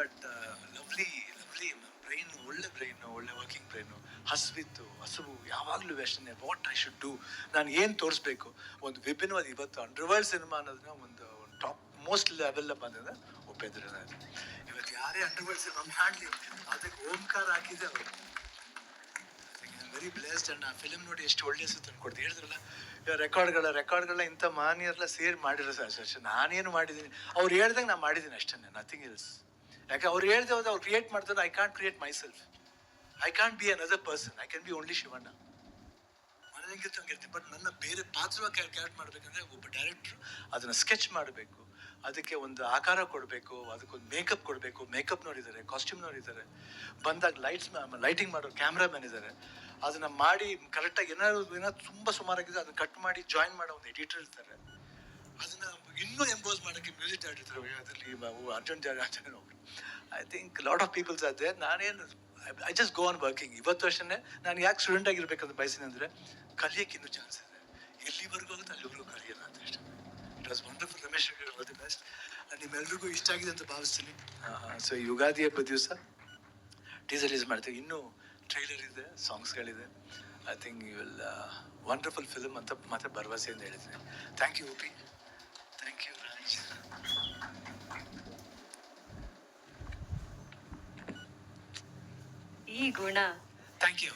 But lovely lovely brain ಒಳ್ಳೆ brain ಒಳ್ಳೆ working brain ಹಸುವಿತ್ತು, ಹಸುವು, ಯಾವಾಗಲೂ ವ್ಯಸನೆ ವಾಟ್ ಐ ಶುಡ್ ಡೂ ನಾನು ಏನು ತೋರಿಸ್ಬೇಕು? ಒಂದು ವಿಭಿನ್ನವಾದ ಇವತ್ತು ಅಂಡರ್ವರ್ಲ್ಡ್ ಸಿನಿಮಾ ಅನ್ನೋದನ್ನ ಒಂದು ಟಾಪ್ ಮೋಸ್ಟ್ ಲೆವೆಲ್ ಬಂದಿದೆ ನಾನು ಇವತ್ತು ಯಾರೇ ಅಂಡರ್ವರ್ಲ್ಡ್ ಸಿನಿಮಾ ಮಾಡಲಿ, ಅದಕ್ಕೆ ಓಂಕಾರ ಹಾಕಿದೆ ಅವರು. ವೆರಿ ಬ್ಲೆಸ್ಡ್ ಅಂಡ್ ಆ ಫಿಲಮ್ ನೋಡಿ ಎಷ್ಟು ಒಳ್ಳೆ ತಂದು ಕೊಡ್ತೀವಿ ಹೇಳಿದ್ರಲ್ಲ ರೆಕಾರ್ಡ್ಗಳ ರೆಕಾರ್ಡ್ಗಳ ಇಂಥ ಮಾನ್ಯರೆಲ್ಲ ಸೇರಿ ಮಾಡಿರೋ ಸರ್ ನಾನೇನು ಮಾಡಿದ್ದೀನಿ? ಅವ್ರು ಹೇಳ್ದಂಗೆ ನಾನು ಮಾಡಿದ್ದೀನಿ ಅಷ್ಟೇ ನಥಿಂಗ್ ಎಲ್ಸ್ ಯಾಕೆ ಅವ್ರು ಹೇಳ್ದೆ ಹೋದ್ರೆ ಅವ್ರು ಕ್ರಿಯೇಟ್ ಮಾಡ್ತಾರೆ I can't create myself I can't be another person I can be only Shivanna ಮನದಂಗಿರ್ತ ಹಂಗಿರ್ತೀನಿ ಬಟ್ ನನ್ನ ಬೇರೆ ಪಾತ್ರವಾಗಿ ಕ್ಯಾರೆಕ್ಟ್ ಮಾಡಬೇಕಂದ್ರೆ ಒಬ್ಬ ಡೈರೆಕ್ಟ್ರು ಅದನ್ನು ಸ್ಕೆಚ್ ಮಾಡಬೇಕು. ಅದಕ್ಕೆ ಒಂದು ಆಕಾರ ಕೊಡಬೇಕು, ಅದಕ್ಕೊಂದು ಮೇಕಪ್ ಕೊಡಬೇಕು. ಮೇಕಪ್ ನೋಡಿದ್ದಾರೆ ಕಾಸ್ಟ್ಯೂಮ್ ನೋಡಿದ್ದಾರೆ. ಬಂದಾಗ ಲೈಟ್ಸ್ ಲೈಟಿಂಗ್ ಮಾಡೋ ಕ್ಯಾಮ್ರಾಮ್ಯಾನ್ ಇದ್ದಾರೆ. ಅದನ್ನ ಮಾಡಿ ಕರೆಕ್ಟಾಗಿ ಏನಾದ್ರು ಏನಾದ್ರು ತುಂಬ ಸುಮಾರಾಗಿದೆ, ಅದನ್ನ ಕಟ್ ಮಾಡಿ ಜಾಯಿನ್ ಮಾಡೋ ಒಂದು ಎಡಿಟರ್ ಇರ್ತಾರೆ. ಅದನ್ನ ಇನ್ನೂ ಎಂಬೋಸ್ ಮಾಡೋಕ್ಕೆ ಮ್ಯೂಸಿಕ್ ಡೈರೆಕ್ಟರ್ ಅದರಲ್ಲಿ, ಅರ್ಜುನ್ ಜಾರ್ಜನ್ ಅವರು I think lot of peoples ಅದೇ ನಾನೇನು I just go on working ಇವತ್ತು ವರ್ಷನೇ ನಾನು ಯಾಕೆ ಸ್ಟೂಡೆಂಟ್ ಆಗಿರ್ಬೇಕಂತ ಬಯಸಿನ ಅಂದರೆ ಕಲಿಯಕ್ಕೆ ಇನ್ನೂ ಚಾನ್ಸ್ ಇದೆ. ಎಲ್ಲಿವರೆಗೂ ಆಗುತ್ತೆ ಅಲ್ಲಿವರೆಗೂ ಕಲಿಯೋಣ ಅಂತ ಅಷ್ಟೇ it was wonderful Ramesh the best ನಿಮ್ಮೆಲ್ರಿಗೂ ಇಷ್ಟ ಆಗಿದೆ ಅಂತ ಭಾವಿಸ್ತೀನಿ. ಸೊ ಯುಗಾದಿ ಹಬ್ಬದ ದಿವಸ ಟೀಸರ್ ರಿಲೀಸ್ ಮಾಡ್ತೀವಿ. ಇನ್ನೂ ಟ್ರೈಲರ್ ಇದೆ ಸಾಂಗ್ಸ್ಗಳಿದೆ I think you will wonderful film ಅಂತ ಮತ್ತೆ ಅಂತ ಹೇಳಿದ್ದೀನಿ. Thank you OP thank you Raj Guna thank you